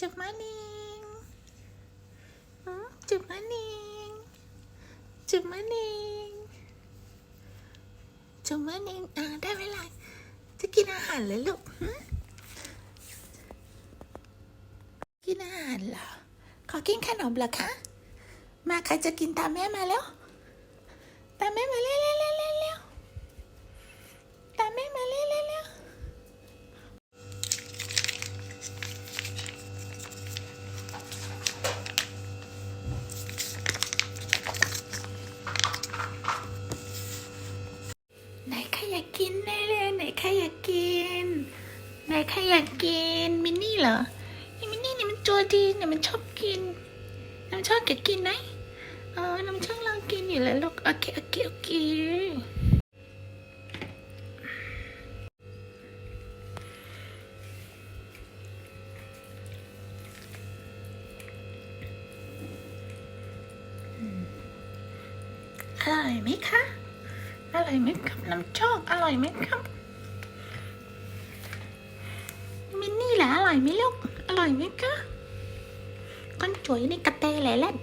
จุบมานิงจุบมานิงจุบมานิงจุบมานิงอ่าได้เวลาจะกินอาหารเลยลูกกินอาหารเหรอ ขอกินขนมเหรอคะ มาใครจะกินตามแม่มาแล้วากกินแน่เลยไหนใครอยากกินไหนใครอยากกินมินนี่เหรอไอ้มินนี่เนี่ยมันตัวดีเนี่ยมันชอบกินน้ำชอบแกกินไหมเออน้ำชอบลองกินอยู่แล้วลูกโอเคโอเคโอเคอร่อยไหมคะ อร่อยไหมครับน้ำชอกอร่อยไหมครับมินนี่แหละอร่อยไหมลูกอร่อยไหมคะก้อนจุ๋ยในกระเตแหละแหละ